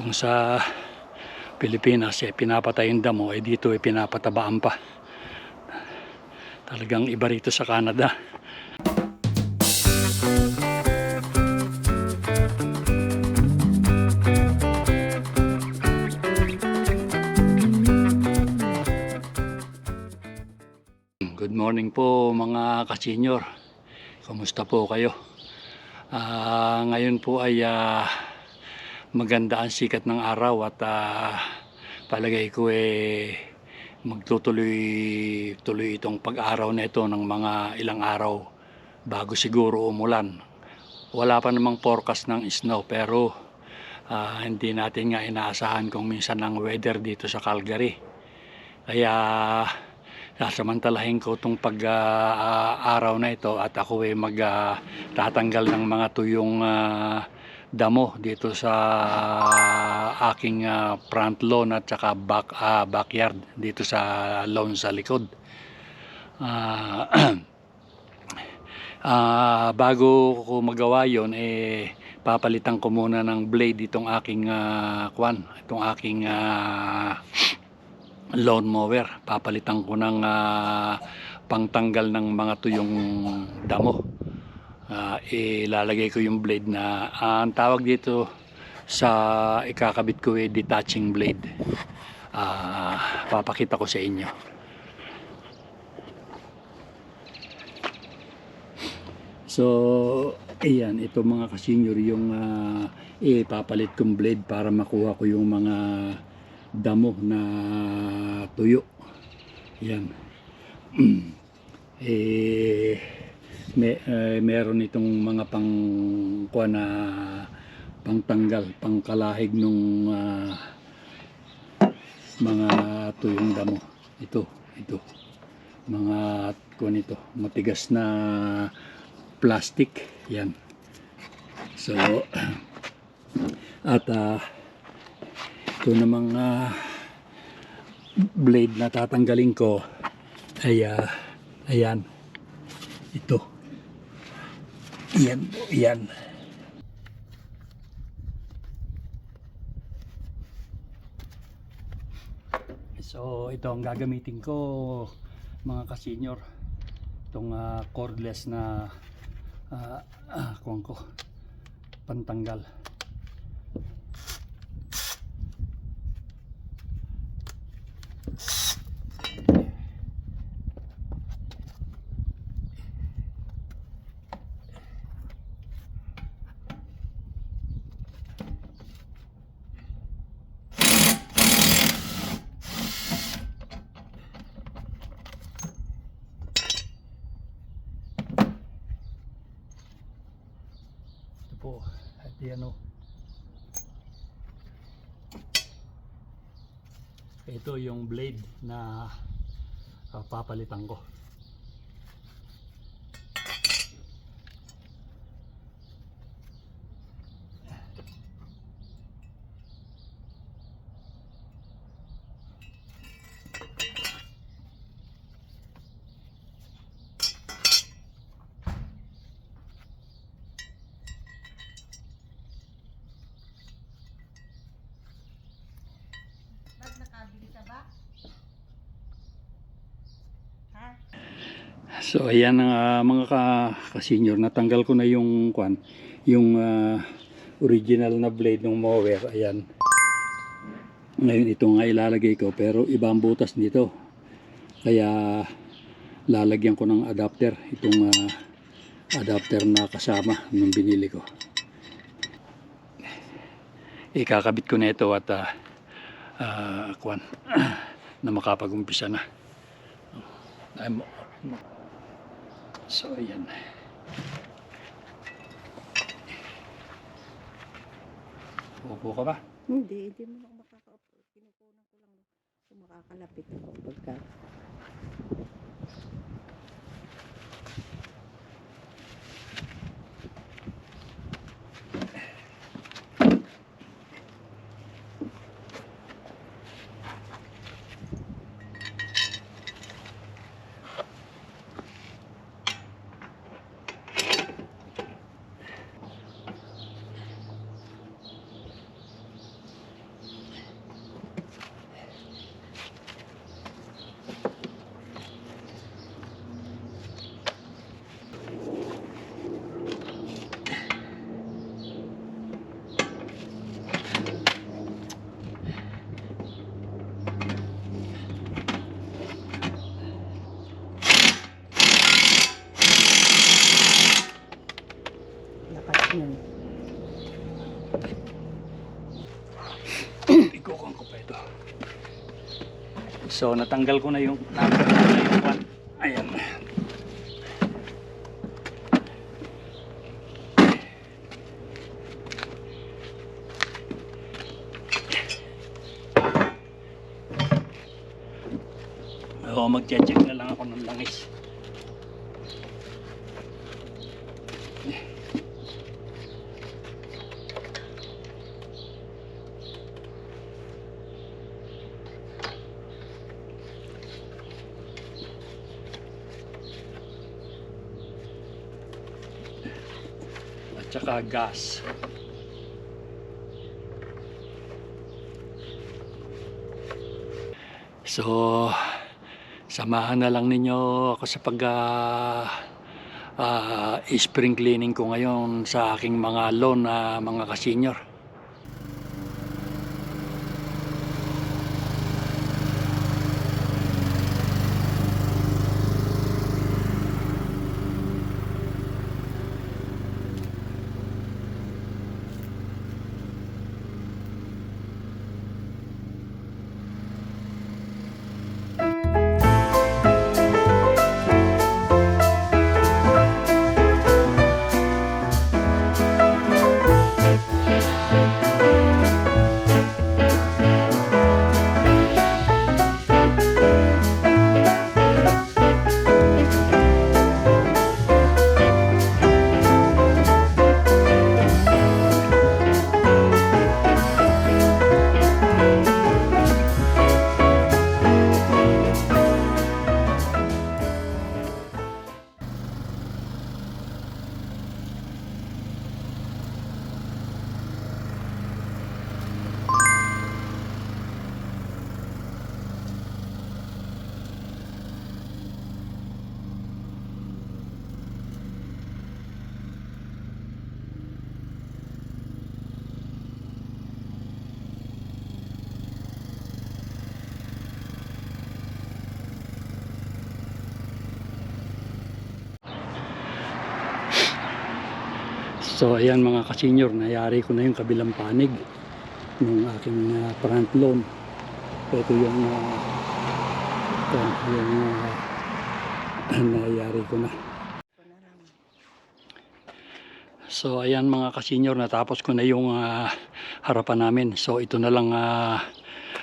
Kung sa Pilipinas eh, pinapatay yung damo, eh dito eh pinapatabaan pa. Talagang iba rito sa Canada. Good morning po mga kasenyor. Kumusta po kayo? Ah, ngayon po ay ah, maganda ang sikat ng araw at ah, palagay ko eh magtutuloy tuloy itong pag-araw na ito ng mga ilang araw bago siguro umulan. Wala pa namang forecast ng snow pero ah, hindi natin nga inaasahan kung minsan ang weather dito sa Calgary. Kaya sasamantalahin ko itong pag-araw na ito at ako ay magtatanggal ng mga tuyong ah, damo dito sa aking ah, front lawn at saka back, ah, backyard dito sa lawn sa likod. Ah, ah, bago ko magawa yon eh papalitan ko muna ng blade itong aking ah, kwan, itong aking ah, lawn mower. Papalitan ko ng ah, pangtanggal ng mga tuyong damo. Ah, ilalagay ko yung blade na ah, ang tawag dito sa ikakabit ko ay detaching blade. Ah, papakita ko sa inyo. So, ayan, ito mga kasenyor yung ah, ipapalit kong blade para makuha ko yung mga damo na tuyo. Yan. eh, may, eh, meron itong mga pang kuha na pangtanggal, pangkalahig nung ah, mga tuyong damo. Ito, ito. Mga kuha nito, matigas na plastic. Yan. So, at ah, ito namang ah, blade na tatanggalin ko ay ah, ayan ito yan yan. So ito ang gagamitin ko mga kasenyor itong ah, cordless na ah, kuwan ko pantanggal Ito po, at yan o. Ito yung blade na ah, papalitan ko. Ba't nakabili ka ba? Ha? So ayan ah, mga ka, ka-senior, natanggal ko na yung kwan, yung ah, original na blade ng mower, ayan. Ngayon ito nga ilalagay ko pero iba ang butas nito. Kaya lalagyan ko ng adapter, itong ah, adapter na kasama nung binili ko. Ikakabit ko na ito at ah, ah, kwan, na makapag-umpisa na. So, ayan. Upo ka ba? Hindi, hindi mo ako makakaupo. Kinukunan ko lang kung makakalapit ako pagka. So, natanggal ko na yung. Ayan. Oo, magche-check na lang ako ng langis. At saka gas. So, samahan na lang ninyo ako sa pag ah, ah, spring cleaning ko ngayon sa aking mga lawn na mga kasenyor. So ayan mga kasenyor, nayari ko na yung kabilang panig ng aking ah, front lawn. Ito yung uh, ito yung ah, nayari ko na. So ayan mga kasenyor, natapos ko na yung ah, harapan namin. So ito na lang ah,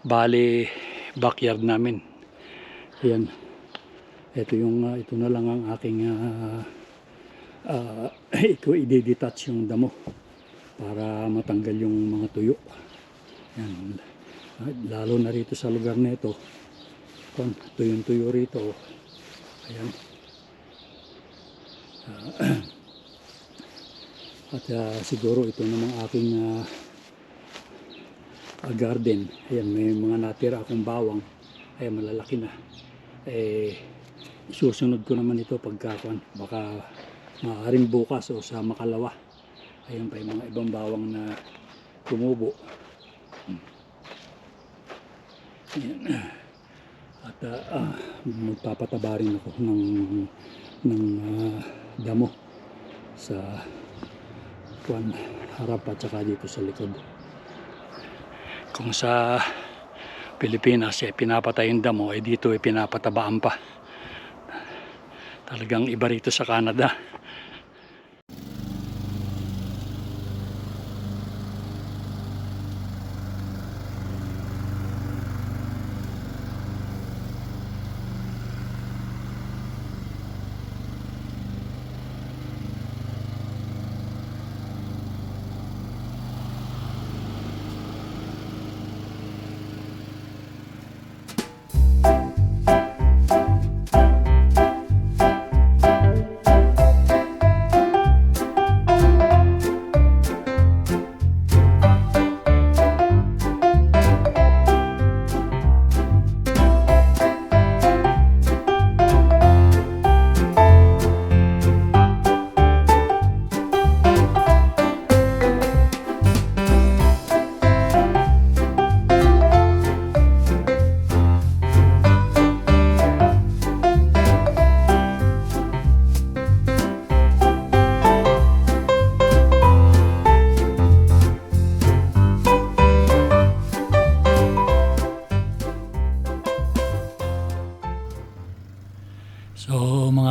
bali backyard namin. Ayan. Ito yung ah, ito na lang ang aking ah, ah, ito i-detach yung damo para matanggal yung mga tuyo. Yan. Ah, Lalo na rito sa lugar na ito. Kung tuyong-tuyo rito. Ayan. Ah, At ah, siguro ito namang aking ah, ah, garden. Ayan, may mga natira akong bawang. Ayan, malalaki na. Eh, susunod ko naman ito pagkakuan. Baka maaaring bukas o sa makalawa. Ayan pa yung mga ibang bawang na tumubo. Hmm. Ayan. At ah, ah, magpapataba rin ako ng, ng ah, damo sa kuan harap at saka dito sa likod. Kung sa Pilipinas eh pinapatay yung damo eh dito eh pinapatabaan pa. Talagang iba rito sa Canada.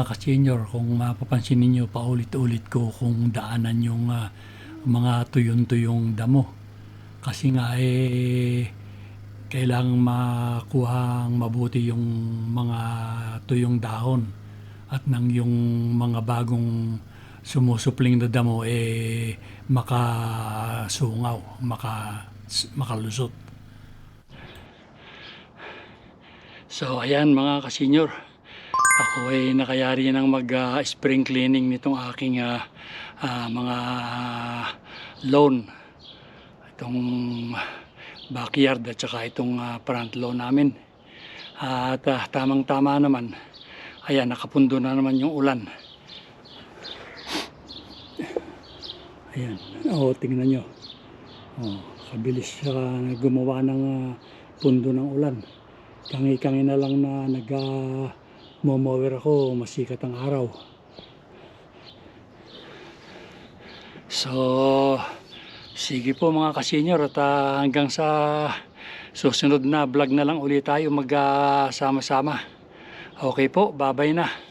Ka-senior, kung mapapansin ninyo, paulit-ulit ko kung daanan yung ah, mga tuyon-tuyong damo. Kasi nga eh, kailangang makuha mabuti yung mga tuyong dahon at nang yung mga bagong sumusupling na damo eh makasungaw, maka, makalusot. So ayan mga kasenyor, ako ay nakayari ng mag-spring cleaning nitong aking ah, ah, mga lawn. Itong backyard at saka itong ah, front lawn namin. At ah, tamang-tama naman, ayan nakapundo na naman yung ulan. Ayan, oh, tingnan nyo. Oh, kabilis siya gumawa ng ah, pundo ng ulan. Kangi-kangi na lang na nag ah, momower ako, masikat ang araw. So, sige po mga kasenyor at ah, hanggang sa susunod na vlog na lang ulit tayo magkasama-sama. Okay po, babay na.